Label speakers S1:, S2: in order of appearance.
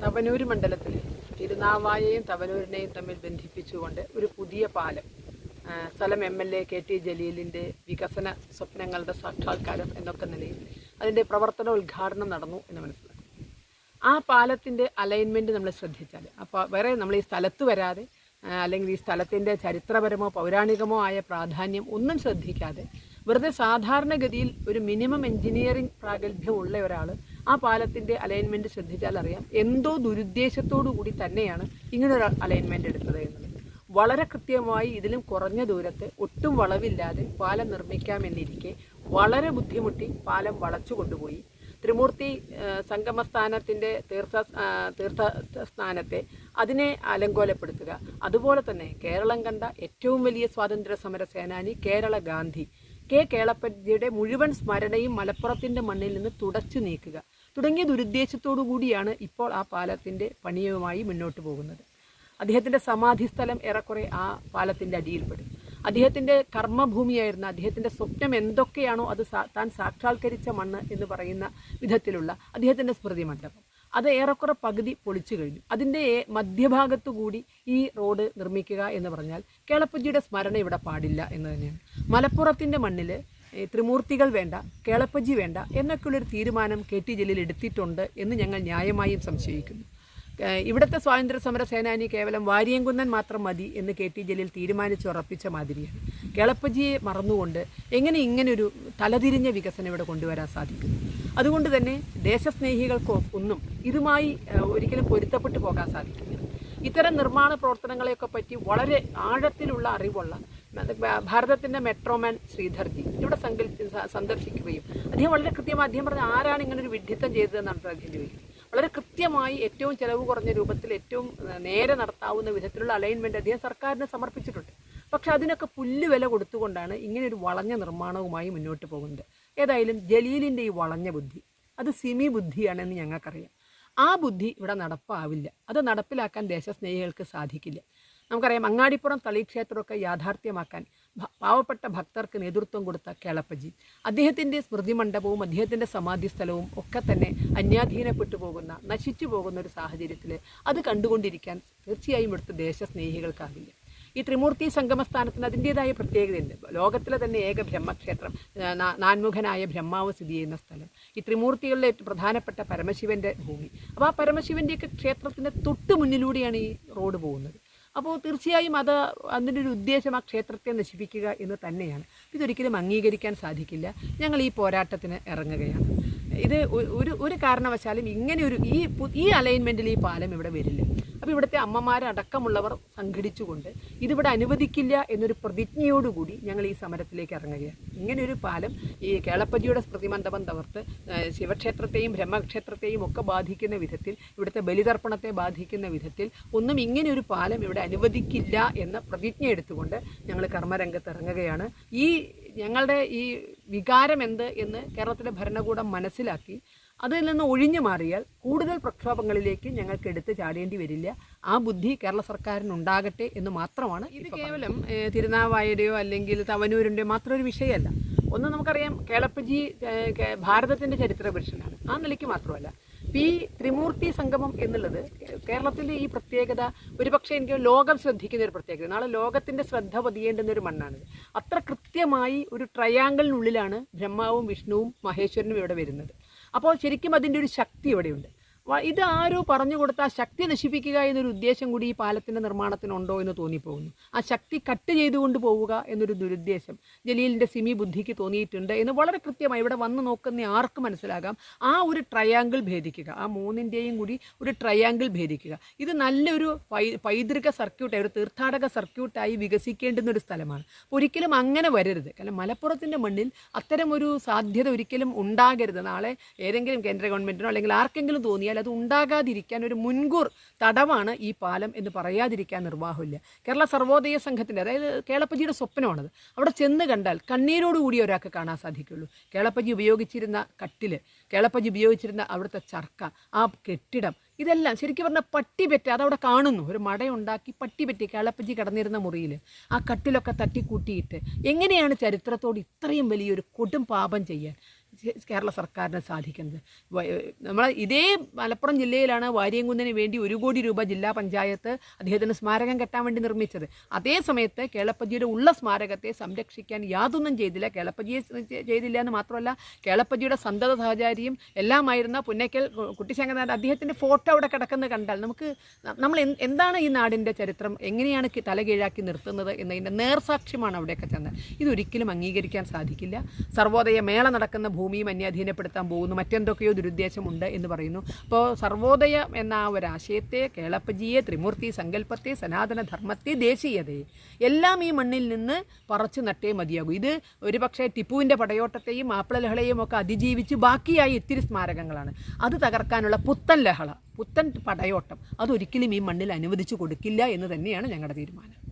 S1: തവനൂർ മണ്ഡലത്തിൽ തിരുനാവായയും തവനൂരിനെയും തമ്മിൽ ബന്ധിപ്പിച്ചുകൊണ്ട് ഒരു പുതിയ പാലം സ്ഥലം M L A K T ജലീലിന്റെ വികസന സ്വപ്നങ്ങളുടെ സാക്ഷാത്കാരം എന്നൊക്കെ നിലയിൽ അതിന്റെ പ്രവർത്തന ഉദ്ഘാടനം നടന്നു എന്ന് മനസ്സിലാക്കും ആ പാലത്തിന്റെ അലൈൻമെന്റ് നമ്മൾ ശ്രദ്ധിച്ചാൽ അപ്പോൾ വേറെ നമ്മൾ ഈ സ്ഥലത്ത് വരാതെ അല്ലെങ്കിൽ ഈ സ്ഥലത്തിന്റെ ചരിത്രപരമോ പൗരാണികമോ ആയ പ്രാധാന്യം ഒന്നും ശ്രദ്ധിക്കാതെ വെറുതെ സാധാരണഗതിയിൽ ഒരു മിനിമം എഞ്ചിനീയറിംഗ് പ്രാഗൽഭ്യമുള്ള ഒരാൾ ആ പാലത്തിന്റെ അലൈൻമെന്റ് ശ്രദ്ധിച്ചാൽ അറിയാം എന്തോ ദുരുദ്ദേശത്തോടു കൂടി തന്നെയാണ് ഇങ്ങനൊരു അലൈൻമെന്റ് എടുത്തത് എന്നുള്ളത്. വളരെ കൃത്യമായി ഇതിലും കുറഞ്ഞ ദൂരത്ത് ഒട്ടും വളവില്ലാതെ പാലം നിർമ്മിക്കാമെന്നിരിക്കെ വളരെ ബുദ്ധിമുട്ടി പാലം വളച്ചു കൊണ്ടുപോയി. ത്രിമൂർത്തി സംഗമസ്ഥാനത്തിന്റെ തീർത്ഥ തീർത്ഥ സ്ഥാനത്തെ അതിനെ അലങ്കോലപ്പെടുത്തുക. അതുപോലെ തന്നെ കേരളം കണ്ട ഏറ്റവും വലിയ സ്വാതന്ത്ര്യ സമര സേനാനി കേരള ഗാന്ധി കെ. കേളപ്പജിയുടെ മുഴുവൻ സ്മരണയും മലപ്പുറത്തിന്റെ മണ്ണിൽ നിന്ന് തുടച്ചു നീക്കുക. തുടങ്ങിയ ദുരുദ്ദേശത്തോടു കൂടിയാണ് ഇപ്പോൾ ആ പാലത്തിന്റെ പണിയുമായി മുന്നോട്ട് പോകുന്നത്. അദ്ദേഹത്തിന്റെ സമാധി സ്ഥലം ഏറെക്കുറെ ആ പാലത്തിന്റെ അടിയിൽപ്പെടും. അദ്ദേഹത്തിന്റെ കർമ്മഭൂമിയായിരുന്ന അദ്ദേഹത്തിന്റെ സ്വപ്നം എന്തൊക്കെയാണോ അത് താൻ സാക്ഷാത്കരിച്ച മണ്ണ് എന്ന് പറയുന്ന വിധത്തിലുള്ള അദ്ദേഹത്തിന്റെ സ്മൃതി മണ്ഡപം അത് ഏറെക്കുറെ പകുതി പൊളിച്ചു കഴിഞ്ഞു. അതിന്റെ മധ്യഭാഗത്തു കൂടി ഈ റോഡ് നിർമ്മിക്കുക എന്ന് പറഞ്ഞാൽ കേളപ്പജിയുടെ സ്മരണ ഇവിടെ പാടില്ല എന്ന് തന്നെയാണ്. മലപ്പുറത്തിന്റെ മണ്ണിൽ ത്രിമൂർത്തികൾ വേണ്ട കേളപ്പജി വേണ്ട എന്നൊക്കെയുള്ളൊരു തീരുമാനം കെ ടി ജലീൽ എടുത്തിട്ടുണ്ട് എന്ന് ഞങ്ങൾ ന്യായമായും സംശയിക്കുന്നു. ഇവിടുത്തെ സ്വാതന്ത്ര്യ സമര സേനാനി കേവലം വാരിയംകുന്നൻ മാത്രം മതി എന്ന് കെ ടി ജലീൽ തീരുമാനിച്ചുറപ്പിച്ച മാതിരിയാണ്. കേളപ്പജിയെ മറന്നുകൊണ്ട് എങ്ങനെ ഇങ്ങനൊരു തലതിരിഞ്ഞ വികസനം ഇവിടെ കൊണ്ടുവരാൻ സാധിക്കും അതുകൊണ്ട് തന്നെ ദേശസ്നേഹികൾക്കോ ഒന്നും ഇതുമായി ഒരിക്കലും പൊരുത്തപ്പെട്ടു പോകാൻ സാധിക്കില്ല ഇത്തരം നിർമ്മാണ പ്രവർത്തനങ്ങളെയൊക്കെ പറ്റി വളരെ ആഴത്തിലുള്ള അറിവുള്ള ഭാരതത്തിന്റെ മെട്രോമാൻ ശ്രീധർജി ഇവിടെ സന്ദർശിക്കുകയും അദ്ദേഹം വളരെ കൃത്യമായി അദ്ദേഹം പറഞ്ഞ ആരാണ് ഇങ്ങനെ ഒരു വിഡ്ഢിത്തം ചെയ്തതെന്നാണ് അദ്ദേഹം ചോദിക്കുന്നത്. വളരെ കൃത്യമായി ഏറ്റവും ചെലവ് കുറഞ്ഞ രൂപത്തിൽ ഏറ്റവും നേരെ നടത്താവുന്ന വിധത്തിലുള്ള അലൈൻമെന്റ് അദ്ദേഹം സർക്കാരിന് സമർപ്പിച്ചിട്ടുണ്ട്. പക്ഷെ അതിനൊക്കെ പുല്ല് വില കൊടുത്തുകൊണ്ടാണ് ഇങ്ങനെ ഒരു വളഞ്ഞ നിർമ്മാണവുമായി മുന്നോട്ട് പോകുന്നത്. ഏതായാലും ജലീലിന്റെ ഈ വളഞ്ഞ ബുദ്ധി അത് സിമി ബുദ്ധിയാണെന്ന് ഞങ്ങൾക്കറിയാം. ആ ബുദ്ധി ഇവിടെ നടപ്പാവില്ല. അത് നടപ്പിലാക്കാൻ ദേശസ്നേഹികൾക്ക് സാധിക്കില്ല. നമുക്കറിയാം അങ്ങാടിപ്പുറം തളിക്ഷേത്രമൊക്കെ യാഥാർത്ഥ്യമാക്കാൻ പാവപ്പെട്ട ഭക്തർക്ക് നേതൃത്വം കൊടുത്ത കേളപ്പജി. അദ്ദേഹത്തിന്റെ സ്മൃതി മണ്ഡപവും അദ്ദേഹത്തിന്റെ സമാധി സ്ഥലവും ഒക്കെ തന്നെ അന്യാധീനപ്പെട്ടു പോകുന്ന നശിച്ചു പോകുന്ന ഒരു സാഹചര്യത്തിൽ അത് കണ്ടുകൊണ്ടിരിക്കാൻ തീർച്ചയായും ഇവിടുത്തെ ദേശസ്നേഹികൾക്കാകില്ല. ഈ ത്രിമൂർത്തി സംഗമസ്ഥാനത്തിന് അതിന്റേതായ പ്രത്യേകതയുണ്ട്. ലോകത്തിലെ തന്നെ ഏക ബ്രഹ്മക്ഷേത്രം നാൻമുഖനായ ബ്രഹ്മാവ് സ്ഥിതി ചെയ്യുന്ന സ്ഥലം. ഈ ത്രിമൂർത്തികളിലെ ഏറ്റവും പ്രധാനപ്പെട്ട പരമശിവന്റെ ഭൂമി. അപ്പോൾ ആ പരമശിവന്റെയൊക്കെ ക്ഷേത്രത്തിന്റെ തൊട്ട് മുന്നിലൂടെയാണ് ഈ റോഡ് പോകുന്നത്. അപ്പോൾ തീർച്ചയായും അത് അതിന്റെ ഒരു ഉദ്ദേശം ആ ക്ഷേത്രത്തെ നശിപ്പിക്കുക എന്ന് തന്നെയാണ്. ഇതൊരിക്കലും അംഗീകരിക്കാൻ സാധിക്കില്ല. ഞങ്ങൾ ഈ പോരാട്ടത്തിന് ഇറങ്ങുകയാണ്. ഇത് ഒരു ഒരു കാരണവശാലും ഇങ്ങനെ ഒരു ഈ ഈ അലൈൻമെന്റിൽ ഈ പാലം ഇവിടെ വരില്ല. അപ്പോൾ ഇവിടുത്തെ അമ്മമാരടക്കമുള്ളവർ സംഘടിച്ചുകൊണ്ട് ഇതിവിടെ അനുവദിക്കില്ല എന്നൊരു പ്രതിജ്ഞയോടുകൂടി ഞങ്ങൾ ഈ സമരത്തിലേക്ക് ഇറങ്ങുകയാണ്. ഇങ്ങനെയൊരു പാലം ഈ കേളപ്പജിയുടെ സ്മൃതിമണ്ഡപം തകർത്ത് ശിവക്ഷേത്രത്തെയും ബ്രഹ്മക്ഷേത്രത്തെയും ഒക്കെ ബാധിക്കുന്ന വിധത്തിൽ ഇവിടുത്തെ ബലിതർപ്പണത്തെ ബാധിക്കുന്ന വിധത്തിൽ ഒന്നും ഇങ്ങനെയൊരു പാലം ഇവിടെ അനുവദിക്കില്ല എന്ന പ്രതിജ്ഞ എടുത്തുകൊണ്ട് ഞങ്ങൾ കർമ്മരംഗത്ത് ഇറങ്ങുകയാണ്. ഈ ഞങ്ങളുടെ ഈ വികാരം എന്ത് എന്ന് കേരളത്തിലെ ഭരണകൂടം മനസ്സിലാക്കി. അതിൽ നിന്ന് ഒഴിഞ്ഞു മാറിയാൽ കൂടുതൽ പ്രക്ഷോഭങ്ങളിലേക്ക് ഞങ്ങൾക്ക് എടുത്ത് ചാടേണ്ടി വരില്ല. ആ ബുദ്ധി കേരള സർക്കാരിന് ഉണ്ടാകട്ടെ എന്ന് മാത്രമാണ് ഇത് കേവലം ഏഹ്, തിരുനാവായയുടെയോ അല്ലെങ്കിൽ തവനൂരിന്റെയോ മാത്രം ഒരു വിഷയമല്ല. ഒന്ന് നമുക്കറിയാം കേളപ്പജി ഭാരതത്തിന്റെ ചരിത്ര പുരുഷനാണ്. ആ നിലയ്ക്ക് മാത്രമല്ല. പി ഈ ത്രിമൂർത്തി സംഗമം എന്നുള്ളത് കേരളത്തിന്റെ ഈ പ്രത്യേകത ഒരുപക്ഷെ എനിക്ക് ലോകം ശ്രദ്ധിക്കുന്ന ഒരു പ്രത്യേകത. നാളെ ലോകത്തിന്റെ ശ്രദ്ധ പതിയേണ്ടുന്ന ഒരു മണ്ണാണ് അത്ര കൃത്യമായി ഒരു ട്രയാങ്കിളിനുള്ളിലാണ് ബ്രഹ്മാവും വിഷ്ണുവും മഹേശ്വരനും ഇവിടെ വരുന്നത്. അപ്പോൾ ശരിക്കും അതിന്റെ ഒരു ശക്തി ഇവിടെയുണ്ട്. ഇത് ആരോ പറഞ്ഞു കൊടുത്ത ശക്തി നശിപ്പിക്കുക എന്നൊരു ഉദ്ദേശം കൂടി ഈ പാലത്തിന്റെ നിർമ്മാണത്തിനുണ്ടോ എന്ന് തോന്നിപ്പോകുന്നു. ആ ശക്തി കട്ട് ചെയ്തുകൊണ്ട് പോവുക എന്നൊരു ദുരുദ്ദേശം ജലീലിന്റെ സിമി ബുദ്ധിക്ക് തോന്നിയിട്ടുണ്ട് എന്ന് വളരെ കൃത്യമായി ഇവിടെ വന്ന് നോക്കുന്ന ആർക്ക് മനസ്സിലാകാം. ആ ഒരു ട്രയാങ്കിൾ ഭേദിക്കുക. ആ മൂന്നിന്റെയും കൂടി ഒരു ട്രയാങ്കിൾ ഭേദിക്കുക. ഇത് നല്ലൊരു പൈ പൈതൃക സർക്യൂട്ടായി ഒരു തീർത്ഥാടക സർക്യൂട്ടായി വികസിക്കേണ്ടുന്ന ഒരു സ്ഥലമാണ്. ഒരിക്കലും അങ്ങനെ വരരുത്. കാരണം മലപ്പുറത്തിന്റെ മണ്ണിൽ അത്തരമൊരു സാധ്യത ഒരിക്കലും ഉണ്ടാകരുത്. നാളെ ഏതെങ്കിലും കേന്ദ്ര ഗവൺമെന്റിനോ അല്ലെങ്കിൽ ആർക്കെങ്കിലും തോന്നിയാൽ അത് ഉണ്ടാകാതിരിക്കാൻ ഒരു മുൻകൂർ തടവാണ് ഈ പാലം എന്ന് പറയാതിരിക്കാൻ നിർവാഹമില്ല. കേരള സർവോദയ സംഘത്തിന്റെ അതായത് കേളപ്പജിയുടെ സ്വപ്നമാണത്. അവിടെ ചെന്ന് കണ്ടാൽ കണ്ണീരോടുകൂടി ഒരാൾക്ക് കാണാൻ സാധിക്കുള്ളൂ. കേളപ്പജി ഉപയോഗിച്ചിരുന്ന കട്ടിൽ കേളപ്പജി ഉപയോഗിച്ചിരുന്ന അവിടുത്തെ ചർക്ക ആ കെട്ടിടം ഇതെല്ലാം ശരിക്കും പറഞ്ഞാൽ പട്ടി പറ്റി അതവിടെ കാണുന്നു. ഒരു മടയുണ്ടാക്കി പട്ടി പെറ്റി കേളപ്പജി കിടന്നിരുന്ന മുറിയിൽ ആ കട്ടിലൊക്കെ തട്ടിക്കൂട്ടിയിട്ട് എങ്ങനെയാണ് ചരിത്രത്തോട് ഇത്രയും വലിയൊരു കൊടും പാപം ചെയ്യാൻ? കേരള സർക്കാരിന് സാധിക്കുന്നത്. നമ്മൾ ഇതേ മലപ്പുറം ജില്ലയിലാണ് വാര്യംകുന്നിന് വേണ്ടി ഒരു കോടി രൂപ ജില്ലാ പഞ്ചായത്ത് അദ്ദേഹത്തിന് സ്മാരകം കെട്ടാൻ വേണ്ടി നിർമ്മിച്ചത്. അതേ സമയത്ത് കേളപ്പജിയുടെ ഉള്ള സ്മാരകത്തെ സംരക്ഷിക്കാൻ യാതൊന്നും ചെയ്തില്ല. കേളപ്പജിയെ ചെയ്തില്ല എന്ന് മാത്രമല്ല കേളപ്പജിയുടെ സന്തത സഹചാരിയും എല്ലാമായിരുന്ന പുന്നയ്ക്കൽ കുട്ടിശങ്കനാഥ് അദ്ദേഹത്തിന്റെ ഫോട്ടോ അവിടെ കിടക്കുന്നത് കണ്ടാൽ നമുക്ക് നമ്മൾ എന്താണ് ഈ നാടിന്റെ ചരിത്രം? എങ്ങനെയാണ് തലകീഴാക്കി നിർത്തുന്നത് എന്നതിന്റെ നേർസാക്ഷ്യമാണ് അവിടെയൊക്കെ ചെന്നത് ഇതൊരിക്കലും അംഗീകരിക്കാൻ സാധിക്കില്ല. സർവോദയ മേള നടക്കുന്ന ഭൂമിയും അന്യാധീനപ്പെടുത്താൻ പോകുന്നു. മറ്റെന്തൊക്കെയോ ദുരുദ്ദേശമുണ്ട് എന്ന് പറയുന്നു. അപ്പോൾ സർവോദയം എന്ന ആ ഒരാശയത്തെ കേളപ്പജിയെ ത്രിമൂർത്തി സങ്കല്പത്തെ സനാതനധർമ്മത്തെ ദേശീയതയെ എല്ലാം ഈ മണ്ണിൽ നിന്ന് പറച്ചു നട്ടേ മതിയാകും. ഇത് ഒരുപക്ഷെ ടിപ്പുവിന്റെ പടയോട്ടത്തെയും മാപ്പിളലഹളയും ഒക്കെ അതിജീവിച്ച് ബാക്കിയായി ഇത്തിരി സ്മാരകങ്ങളാണ്. അത് തകർക്കാനുള്ള പുത്തൻ ലഹള പുത്തൻ പടയോട്ടം അതൊരിക്കലും ഈ മണ്ണിൽ അനുവദിച്ചു കൊടുക്കില്ല എന്ന് തന്നെയാണ് ഞങ്ങളുടെ തീരുമാനം.